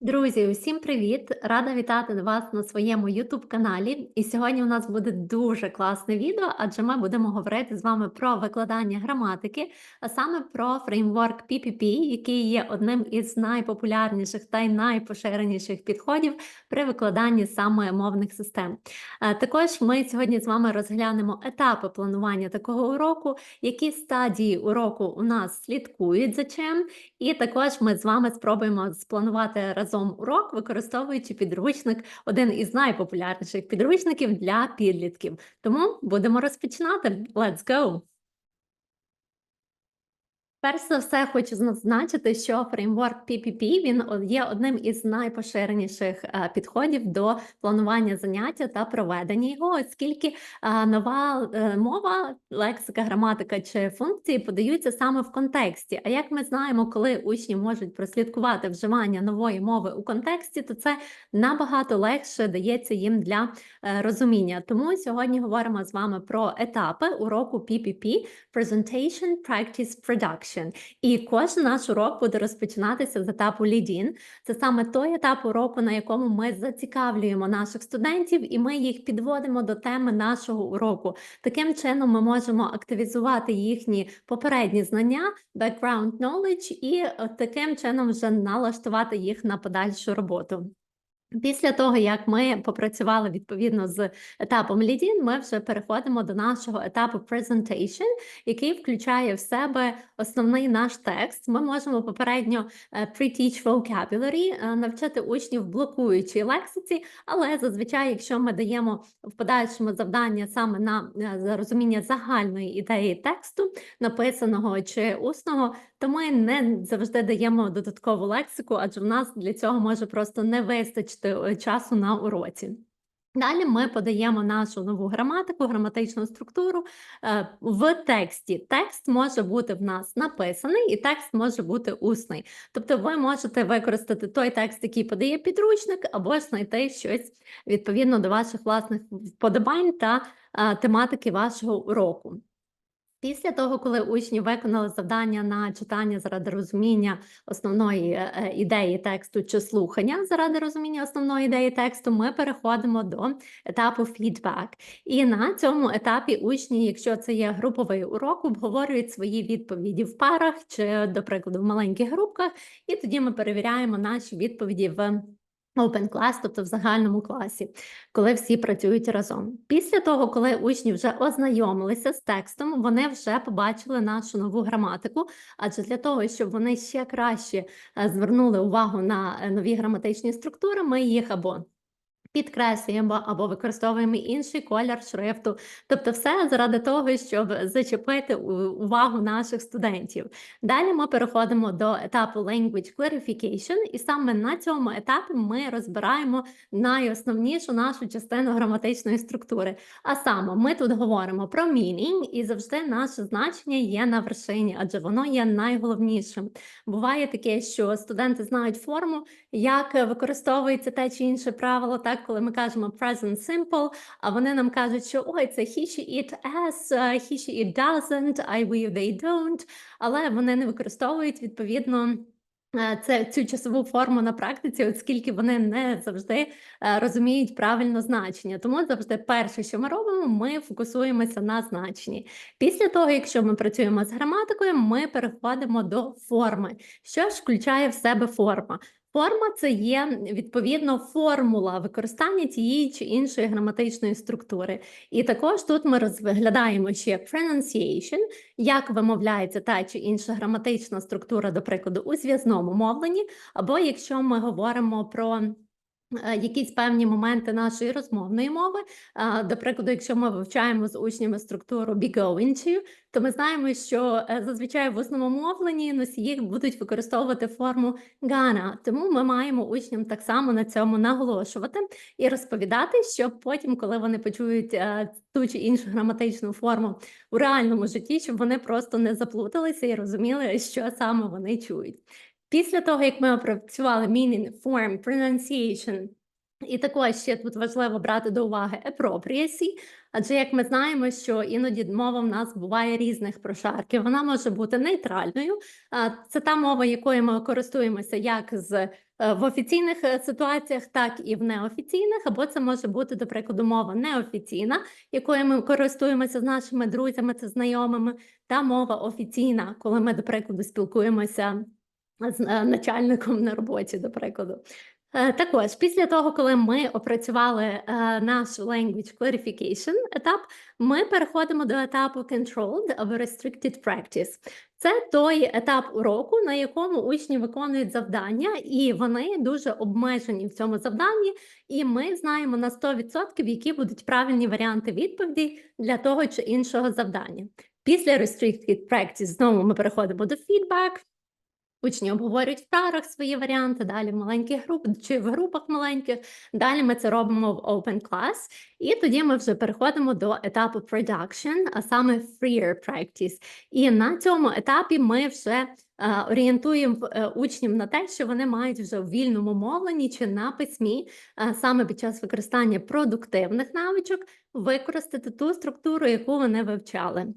Друзі, усім привіт! Рада вітати вас на своєму YouTube каналі. І сьогодні у нас буде дуже класне відео, адже ми будемо говорити з вами про викладання граматики, а саме про фреймворк PPP, який є одним із найпопулярніших та й найпоширеніших підходів при викладанні саме мовних систем. Е, Також ми сьогодні з вами розглянемо етапи планування такого уроку, які стадії уроку у нас слідкують за чим, і також ми з вами спробуємо спланувати разом урок, використовуючи підручник, один із найпопулярніших підручників для підлітків. Тому будемо розпочинати. Let's go! Перш за все, хочу зазначити, що фреймворк PPP він є одним із найпоширеніших е, підходів до планування заняття та проведення його, оскільки е, нова е, мова, лексика, граматика чи функції подаються саме в контексті. А як ми знаємо, коли учні можуть прослідкувати вживання нової мови у контексті, то це набагато легше дається їм для розуміння. Тому сьогодні говоримо з вами про етапи уроку PPP – Presentation, Practice, Production. І кожен наш урок буде розпочинатися з етапу lead-in. Це саме той етап уроку, на якому ми зацікавлюємо наших студентів, і ми їх підводимо до теми нашого уроку. Таким чином, ми можемо активізувати їхні попередні знання, background knowledge, і е, таким чином вже налаштувати їх на подальшу роботу. Після того, як ми попрацювали відповідно з етапом lead-in, ми вже переходимо до нашого етапу presentation, який включає в себе основний наш текст. Ми можемо попередньо е, pre-teach vocabulary, е, навчити учнів блокуючій лексиці, але зазвичай, якщо ми даємо в подальшому завдання саме на е, розуміння загальної ідеї тексту, написаного чи усного, то ми не завжди даємо додаткову лексику, адже в нас для цього може просто не вистачити е, часу на уроці. Далі ми подаємо нашу нову граматику, граматичну структуру е, в тексті. Текст може бути в нас написаний, і текст може бути усний. Тобто, ви можете використати той текст, який подає підручник, або знайти щось відповідно до ваших власних вподобань та е, тематики вашого уроку. Після того, коли учні виконали завдання на читання заради розуміння основної е, е, ідеї тексту чи слухання заради розуміння основної ідеї тексту, ми переходимо до етапу фідбек. І на цьому етапі учні, якщо це є груповий урок, обговорюють свої відповіді в парах чи, до прикладу, в маленьких групках, і тоді ми перевіряємо наші відповіді в Open class, тобто в загальному класі, коли всі працюють разом. Після того, коли учні вже ознайомилися з текстом, вони вже побачили нашу нову граматику. Адже для того, щоб вони ще краще е, звернули увагу на е, нові граматичні структури, ми їх або підкреслюємо або використовуємо інший колір шрифту. Тобто, все заради того, щоб зачепити увагу наших студентів. Далі ми переходимо до етапу Language Clarification, і саме на цьому етапі ми розбираємо найосновнішу нашу частину граматичної структури. А саме ми тут говоримо про meaning, і завжди наше значення є на вершині, адже воно є найголовнішим. Буває таке, що студенти знають форму, як використовується те чи інше правило, так коли ми кажемо present simple, а вони нам кажуть, що ой, це he, she, it, as, е, he, she, it doesn't, I, we, they don't, але вони не використовують відповідно. е, Це цю часову форму на практиці, оскільки вони не завжди е, розуміють правильно значення. Тому завжди перше, що ми робимо, ми фокусуємося на значенні. Після того, якщо ми працюємо з граматикою, ми переходимо до форми. Що ж включає в себе форма? Форма це є відповідно формула використання тієї чи іншої граматичної структури. І також тут ми розглядаємо ще pronunciation, як вимовляється та чи інша граматична структура, до прикладу, у зв'язному мовленні, або якщо ми говоримо про якісь певні моменти нашої розмовної мови. До прикладу, якщо ми вивчаємо з учнями структуру be going to, то ми знаємо, що е, зазвичай в основному мовленні носії будуть використовувати форму gonna. Тому ми маємо учням так само на цьому наголошувати і розповідати, щоб потім, коли вони почують е, ту чи іншу граматичну форму у реальному житті, щоб вони просто не заплуталися і розуміли, що саме вони чують. Після того, як ми опрацювали meaning, form, pronunciation, і також ще тут важливо брати до уваги appropriacy, адже як ми знаємо, що іноді мова в нас буває різних прошарків. Вона може бути нейтральною. Це та мова, якою ми користуємося як з е, в офіційних е, ситуаціях, так і в неофіційних, або це може бути, до прикладу, мова неофіційна, якою ми користуємося з нашими друзями та знайомими, та мова офіційна, коли ми, до прикладу, спілкуємося з е, начальником на роботі, до прикладу. Е, Також після того, коли ми опрацювали е, наш language clarification етап, ми переходимо до етапу controlled або restricted practice. Це той етап уроку, на якому учні виконують завдання, і вони дуже обмежені в цьому завданні. І ми знаємо на 100%, які будуть правильні варіанти відповіді для того чи іншого завдання. Після restricted practice знову ми переходимо до feedback. Учні обговорюють в парах свої варіанти, далі в маленьких групах чи в групах маленьких. Далі ми це робимо в open class. І тоді ми вже переходимо до етапу production, а саме freer practice. І на цьому етапі ми вже е, орієнтуємо е, учнів на те, що вони мають вже в вільному мовленні чи на письмі, е, саме під час використання продуктивних навичок, використати ту структуру, яку вони вивчали.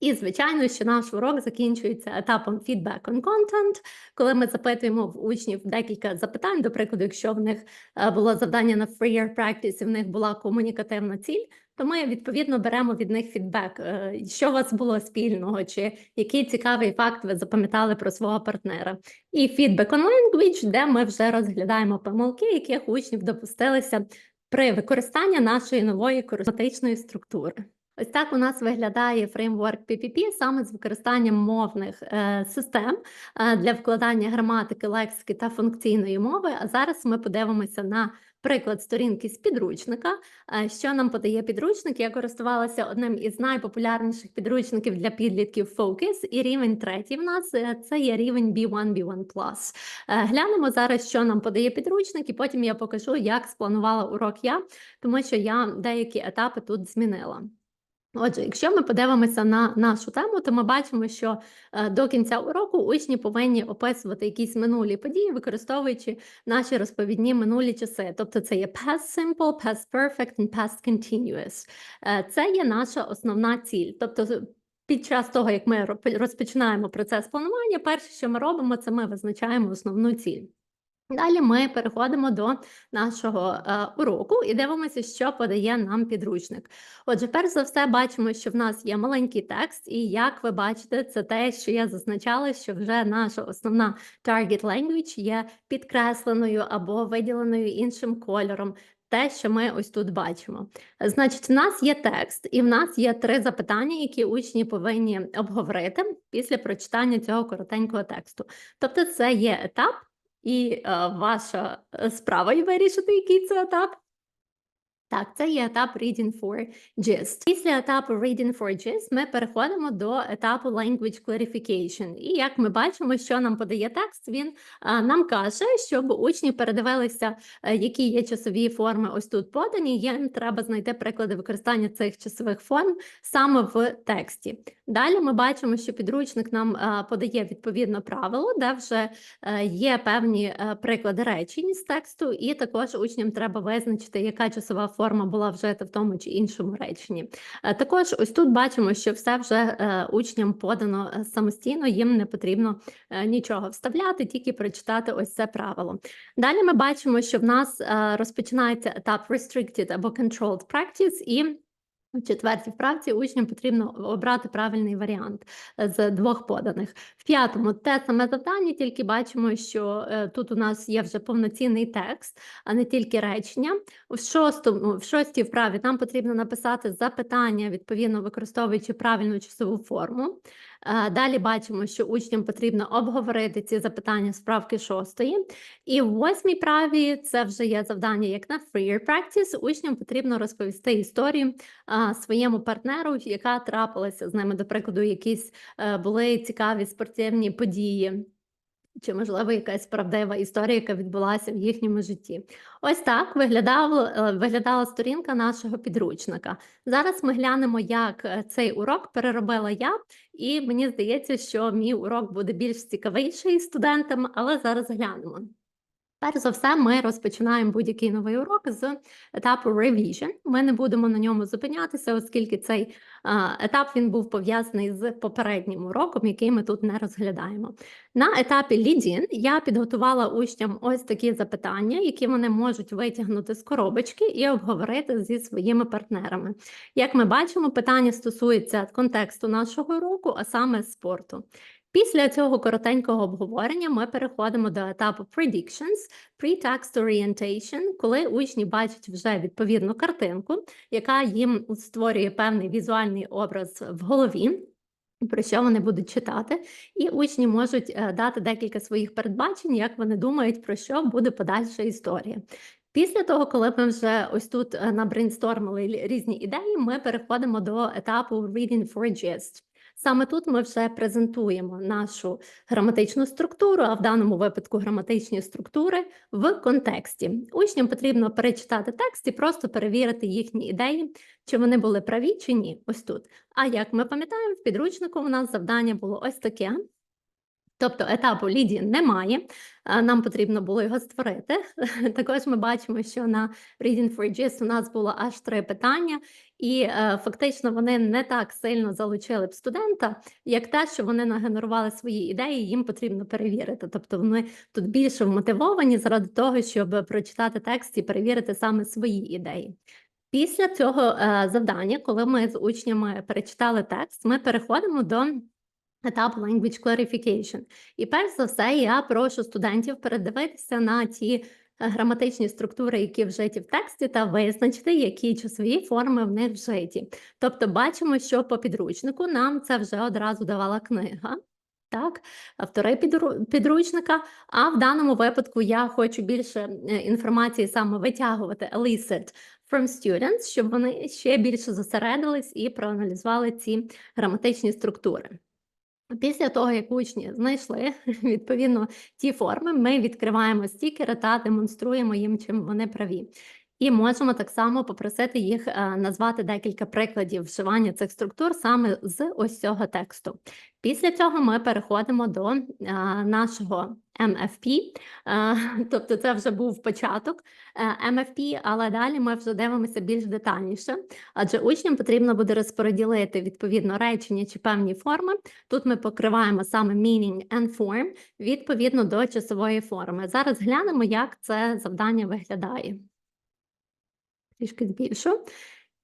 І, звичайно, що наш урок закінчується етапом feedback on content, коли ми запитуємо в учнів декілька запитань, до прикладу, якщо в них е, було завдання на freer practice і в них була комунікативна ціль, то ми відповідно беремо від них фідбек, що у вас було спільного, чи який цікавий факт ви запам'ятали про свого партнера. І feedback on language, де ми вже розглядаємо помилки, яких учнів допустилися при використанні нашої нової користатичної структури. Ось так у нас виглядає фреймворк PPP саме з використанням мовних е, систем е, для вкладання граматики, лексики та функційної мови. А зараз ми подивимося на приклад сторінки з підручника. Е, що нам подає підручник? Я користувалася одним із найпопулярніших підручників для підлітків Focus і рівень третій в нас це є рівень B1, B1+. Е, глянемо зараз, що нам подає підручник, і потім я покажу, як спланувала урок я, тому що я деякі етапи тут змінила. Отже, якщо ми подивимося на нашу тему, то ми бачимо, що е, до кінця уроку учні повинні описувати якісь минулі події, використовуючи наші розповідні минулі часи. Тобто це є past simple, past perfect and past continuous. Е, Це є наша основна ціль. Тобто, під час того, як ми розпочинаємо процес планування, перше, що ми робимо, це ми визначаємо основну ціль. Далі ми переходимо до нашого е, уроку і дивимося, що подає нам підручник. Отже, перш за все, бачимо, що в нас є маленький текст, і як ви бачите, це те, що я зазначала, що вже наша основна target language є підкресленою або виділеною іншим кольором. Те, що ми ось тут бачимо. Значить, в нас є текст, і в нас є три запитання, які учні повинні обговорити після прочитання цього коротенького тексту. Тобто, це є етап, і е, ваша е, справа і вирішити, який це етап. Так, це є етап Reading for GIST. Після етапу Reading for GIST ми переходимо до етапу Language Clarification. І як ми бачимо, що нам подає текст, він а, нам каже, щоб учні передивилися, е, які є часові форми ось тут подані. Їм треба знайти приклади використання цих часових форм саме в тексті. Далі ми бачимо, що підручник нам а, подає відповідно правило, де вже е, є певні е, приклади речень з тексту, і також учням треба визначити, яка часова форма була вжита в тому чи іншому реченні. Е, Також ось тут бачимо, що все вже е, учням подано е, самостійно, їм не потрібно нічого вставляти, тільки прочитати ось це правило. Далі ми бачимо, що в нас розпочинається етап restricted або controlled practice, і в четвертій вправці учням потрібно обрати правильний варіант е, з двох поданих. В п'ятому те саме завдання, тільки бачимо, що е, тут у нас є вже повноцінний текст, а не тільки речення. В шостому, в шостій вправі нам потрібно написати запитання, відповідно використовуючи правильну часову форму. Е, Далі бачимо, що учням потрібно обговорити ці запитання з вправки шостої. І в восьмій праві це вже є завдання як на freer practice. Учням потрібно розповісти історію своєму партнеру, яка трапилася з ними, до прикладу, якісь е, були цікаві спортивні події. Чи, можливо, якась правдива історія, яка відбулася в їхньому житті. Ось так виглядала, е, виглядала сторінка нашого підручника. Зараз ми глянемо, як е, цей урок переробила я, і мені здається, що мій урок буде більш цікавіший студентам, але зараз глянемо. Перш за все, ми розпочинаємо будь-який новий урок з етапу revision. Ми не будемо на ньому зупинятися, оскільки цей етап він був пов'язаний з попереднім уроком, який ми тут не розглядаємо. На етапі lead-in я підготувала учням ось такі запитання, які вони можуть витягнути з коробочки і обговорити зі своїми партнерами. Як ми бачимо, питання стосується контексту нашого уроку, а саме спорту. Після цього коротенького обговорення ми переходимо до етапу predictions, pre-text orientation, коли учні бачать вже відповідну картинку, яка їм створює певний візуальний образ в голові. Про що вони будуть читати, і учні можуть е, дати декілька своїх передбачень, як вони думають, про що буде подальша історія. Після того, коли ми вже ось тут е, набрейнстормили різні ідеї, ми переходимо до етапу reading for gist. Саме тут ми вже презентуємо нашу граматичну структуру, а в даному випадку граматичні структури в контексті. Учням потрібно перечитати текст і просто перевірити їхні ідеї, чи вони були праві чи ні. Ось тут. А як ми пам'ятаємо, в підручнику у нас завдання було ось таке. Тобто етапу Лідії немає, нам потрібно було його створити. Також ми бачимо, що на Reading for GIS у нас було аж три питання, і е, фактично вони не так сильно залучили б студента, як те, що вони нагенерували свої ідеї, їм потрібно перевірити. Тобто вони тут більше вмотивовані заради того, щоб прочитати текст і перевірити саме свої ідеї. Після цього е, завдання, коли ми з учнями перечитали текст, ми переходимо до етап language clarification. І перш за все, я прошу студентів передивитися на ті е, граматичні структури, які вжиті в тексті, та визначити, які часові форми в них вжиті. Тобто, бачимо, що по підручнику нам це вже одразу давала книга. Так, автори підручника. А в даному випадку я хочу більше е, інформації саме витягувати elicit from students, щоб вони ще більше зосередились і проаналізували ці граматичні структури. Після того, як учні знайшли відповідно ті форми, ми відкриваємо стікери та демонструємо їм, чим вони праві. І можемо так само попросити їх е, назвати декілька прикладів вживання цих структур саме з ось цього тексту. Після цього ми переходимо до е, нашого MFP, е, тобто це вже був початок MFP, але далі ми вже дивимося більш детальніше, адже учням потрібно буде розподілити відповідно речення чи певні форми. Тут ми покриваємо саме meaning and form відповідно до часової форми. Зараз глянемо, як це завдання виглядає трішки збільшу.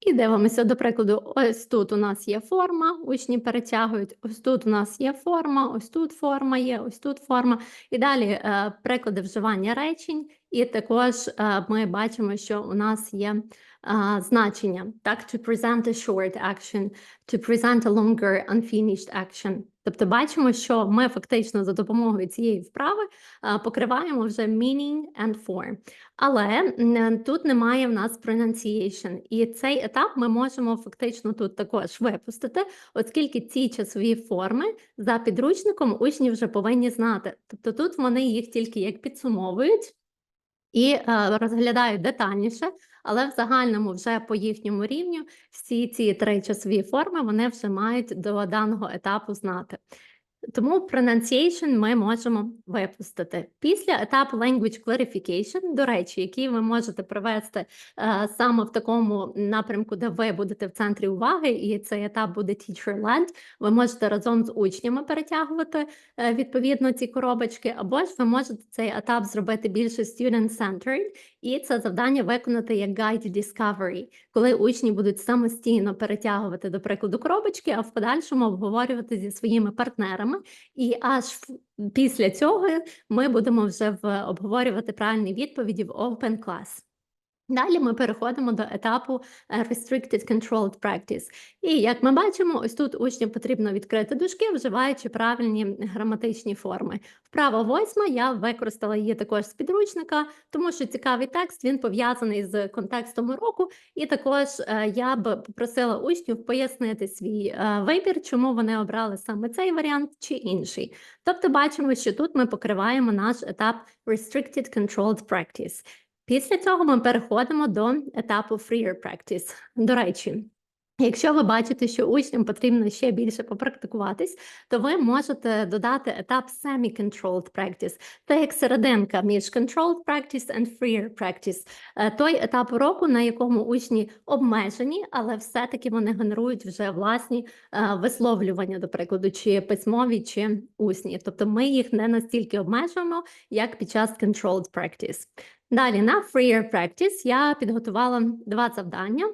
І дивимося, до прикладу, ось тут у нас є форма, учні перетягують, ось тут у нас є форма, ось тут форма є, ось тут форма. І далі е, приклади вживання речень, і також е, ми бачимо, що у нас є е, значення. Так, to present a short action, to present a longer unfinished action. Тобто бачимо, що ми фактично за допомогою цієї вправи покриваємо вже meaning and form. Але тут немає в нас pronunciation. І цей етап ми можемо фактично тут також випустити, оскільки ці часові форми за підручником учні вже повинні знати. Тобто тут вони їх тільки як підсумовують і е, розглядають детальніше, але в загальному вже по їхньому рівню всі ці три часові форми вони вже мають до даного етапу знати. Тому pronunciation ми можемо випустити. Після етапу language clarification, до речі, який ви можете провести е, саме в такому напрямку, де ви будете в центрі уваги, і цей етап буде teacher-led, ви можете разом з учнями перетягувати е, відповідно ці коробочки, або ж ви можете цей етап зробити більше student-centered, і це завдання виконати як guide discovery, коли учні будуть самостійно перетягувати, до прикладу, коробочки, а в подальшому обговорювати зі своїми партнерами програми, і аж після цього ми будемо вже обговорювати правильні відповіді в Open Class. Далі ми переходимо до етапу е, Restricted Controlled Practice. І як ми бачимо, ось тут учням потрібно відкрити дужки, вживаючи правильні граматичні форми. Вправа восьма я використала її також з підручника, тому що цікавий текст він пов'язаний з контекстом уроку, і також е, я б попросила учнів пояснити свій е, вибір, чому вони обрали саме цей варіант чи інший. Тобто, бачимо, що тут ми покриваємо наш етап Restricted Controlled Practice. Після цього ми переходимо до етапу freer practice. До речі, Якщо ви бачите, що учням потрібно ще більше попрактикуватись, то ви можете додати етап semi-controlled practice. Це як серединка між controlled practice and freer practice. Е, Той етап уроку, на якому учні обмежені, але все-таки вони генерують вже власні е, висловлювання, до прикладу, чи письмові, чи усні. Тобто ми їх не настільки обмежуємо, як під час controlled practice. Далі на freer practice я підготувала два завдання.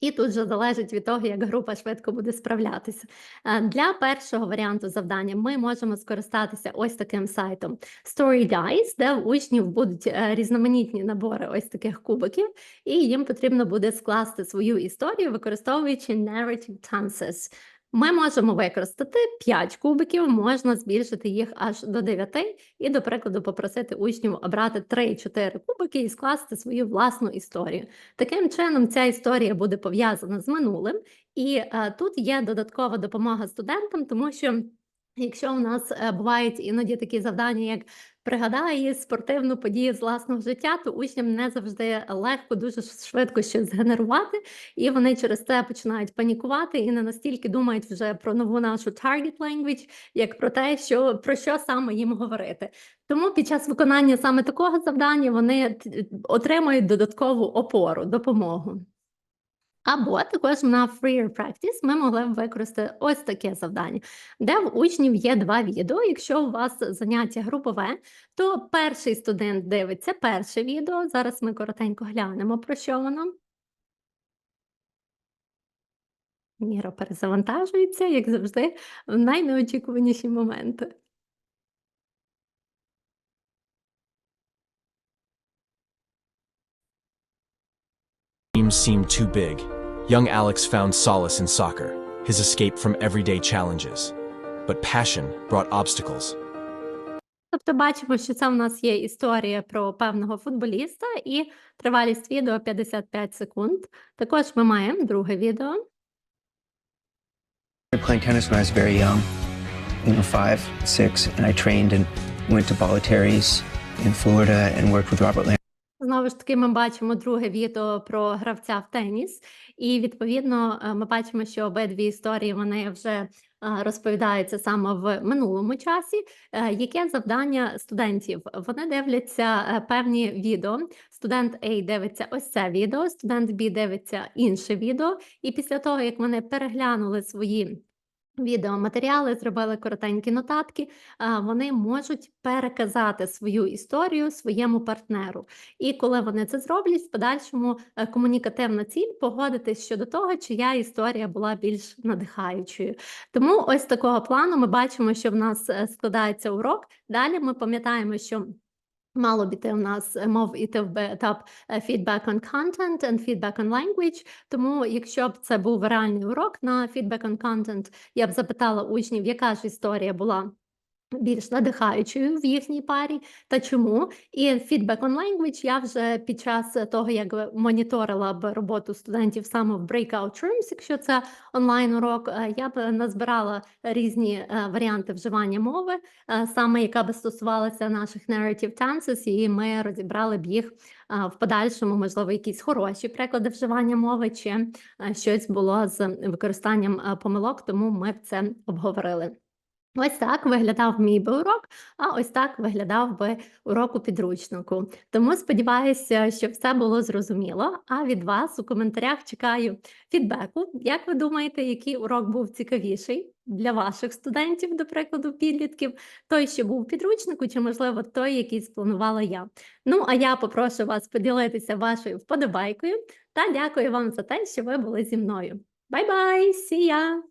І тут же залежить від того, як група швидко буде справлятися. Е, Для першого варіанту завдання ми можемо скористатися ось таким сайтом Story Dice, де в учнів будуть е, різноманітні набори ось таких кубиків, і їм потрібно буде скласти свою історію, використовуючи narrative tenses. Ми можемо використати 5 кубиків, можна збільшити їх аж до 9 і, до прикладу, попросити учнів обрати 3-4 кубики і скласти свою власну історію. Таким чином, ця історія буде пов'язана з минулим, і е, тут є додаткова допомога студентам, тому що якщо у нас е, бувають іноді такі завдання, як пригадай спортивну подію з власного життя, то учням не завжди легко, дуже швидко щось згенерувати, і вони через це починають панікувати і не настільки думають вже про нову нашу target language, як про те, що про що саме їм говорити. Тому під час виконання саме такого завдання вони отримують додаткову опору, допомогу. Або також на Freer Practice ми могли б використати ось таке завдання, де в учнів є два відео. Якщо у вас заняття групове, то перший студент дивиться перше відео. Зараз ми коротенько глянемо, про що воно. Міра перезавантажується, як завжди, в найнеочікуваніші моменти. dreams seemed too big, young Alex found solace in soccer, his escape from everyday challenges. But passion brought obstacles. Тобто бачимо, що це в нас є історія про певного футболіста і тривалість відео 55 секунд. Також ми маємо друге відео. started playing tennis when I was very young, you know, five, six, and I trained and went to Bolletari's in Florida and worked with Robert Lamb. Знову ж таки, ми бачимо друге відео про гравця в теніс, і відповідно е, ми бачимо, що обидві історії вони вже е, розповідаються саме в минулому часі. Е, Яке завдання студентів? Вони дивляться певні відео. Студент А дивиться ось це відео, студент Б дивиться інше відео, і після того, як вони переглянули свої відеоматеріали, зробили коротенькі нотатки, вони можуть переказати свою історію своєму партнеру. І коли вони це зроблять, в подальшому е, комунікативна ціль погодитись щодо того, чия історія була більш надихаючою. Тому ось такого плану ми бачимо, що в нас е, складається урок. Далі ми пам'ятаємо, що. Мало біти у нас е, мов в етап е, feedback on content and feedback on language. Тому, якщо б це був реальний урок на feedback on content, я б запитала учнів, яка ж історія була більш надихаючою в їхній парі та чому. І feedback on language я вже під час того, як моніторила б роботу студентів саме в breakout rooms, якщо це онлайн урок, е, я б назбирала різні е, варіанти вживання мови, е, саме яка би стосувалася наших narrative tenses, і ми розібрали б їх в подальшому, можливо, якісь хороші приклади вживання мови, чи щось було з використанням помилок, тому ми б це обговорили. Ось так виглядав мій би урок, а ось так виглядав би урок у підручнику. Тому сподіваюся, що все було зрозуміло. А від вас у коментарях чекаю фідбеку. Як ви думаєте, який урок був цікавіший для ваших студентів, до прикладу, підлітків? Той, що був у підручнику, чи, можливо, той, який спланувала я? Ну, а я попрошу вас поділитися вашою вподобайкою та дякую вам за те, що ви були зі мною. Бай-бай! See!